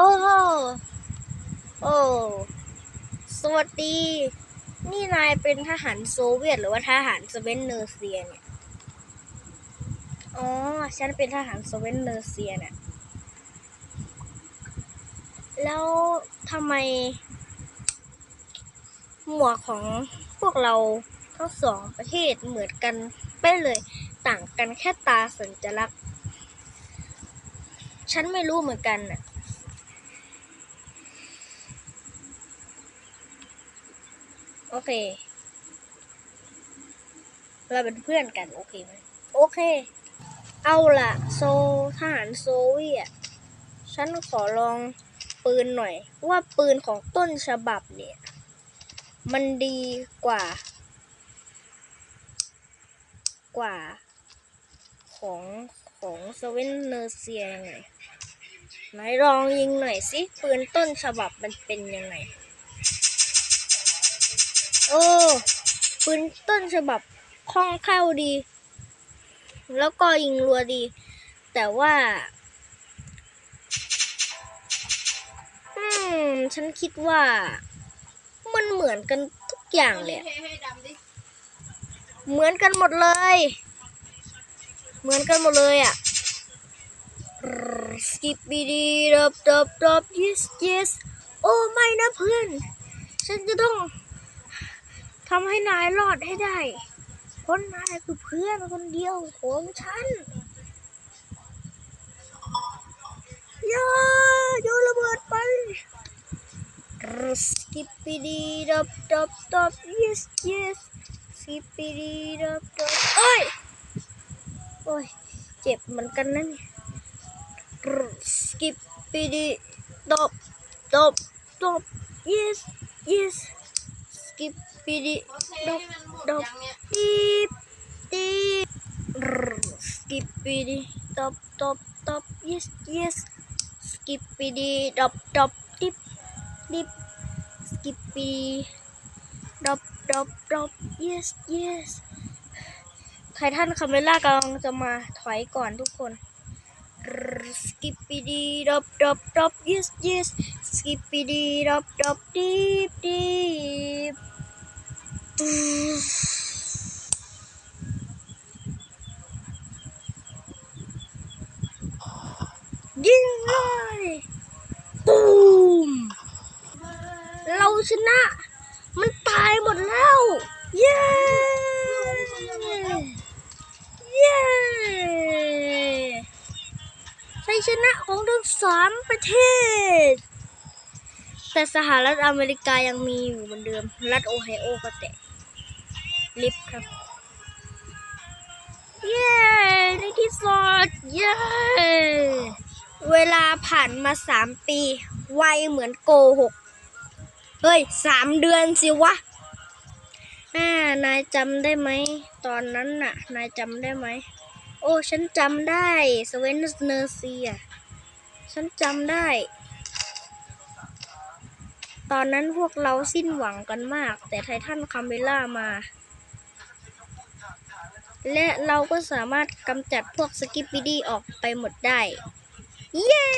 โอ้โหโอ้ สวัสดี นี่นายเป็นทหารโซเวียต หรือว่าทหารสเวนเนอร์เซียเนี่ย อ๋อ ฉันเป็นทหารสเวนเนอร์เซียเนี่ย แล้วทำไม หมวกของพวกเราทั้งสองประเทศเหมือนกันเป๊ะเลยต่างกันแค่ตาสัญลักษณ์ ฉันไม่รู้เหมือนกันน่ะ โอเค เราเป็นเพื่อนกัน โอเคไหมโอเค เอาล่ะโซทหารโซเวียตฉันขอลองปืนหน่อย ว่าปืนของต้นฉบับเนี่ย มันดีกว่า กว่า ของของสเวนเนอร์เซียยังไงไหนลองยิงหน่อยสิปืนต้นฉบับมันเป็นยังไง โอ้ปืนต้นฉบับคล่องแคล่วดี แล้วก็ยิงรัวดี แต่ว่า อืม ฉันคิดว่า มันเหมือนกันทุกอย่างเลยเหมือนกันหมดเลย เหมือนกันหมดเลยอะ skippity dop dop dop yes yes โอ้ไม่นะเพื่อน ฉันจะต้อง ทำให้นายรอดให้ได้เพราะนายคือเพื่อนคนเดียวของฉันอย่าโยนระเบิดไป skippity dop dop dop yes yes skippity dop dop โอ้ยโอ้ยเจ็บเหมือนกันนะเนี่ย skippity dop dop dop yes yes ปีดีดอกดกปีตีสกิปปีดีตบตบตบ yes yes สกิปปีดีดบดบดิบดิบสกิปปีดอบดอบดบ yes yes ไททันคาเมล่ากำลังจะมาถอยก่อนทุกคน skippity dop dop dop yes yes skippity dop dop deep deep ยิงเลยตูม เราชนะ มันตายหมดแล้ว เย้ เย้ชัยชนะของทั้งสามประเทศ แต่สหรัฐอเมริกายังมีอยู่เหมือนเดิม รัฐโอไฮโอก็แตะ ลิฟต์ครับ เย้ในที่สุดเย้ เวลาผ่านมาสามปี ไวเหมือนโกหก เฮ้ยสามเดือนสิวะอ่านายจำได้ไหม ตอนนั้นน่ะ นายจำได้ไหม โอ้ ฉันจำได้สเวนเนอร์เซีย ฉันจำได้ ตอนนั้นพวกเราสิ้นหวังกันมาก แต่ไททันคาเมล่ามา และเราก็สามารถกำจัดพวกสกิปปิดี้ออกไปหมดได้ เย้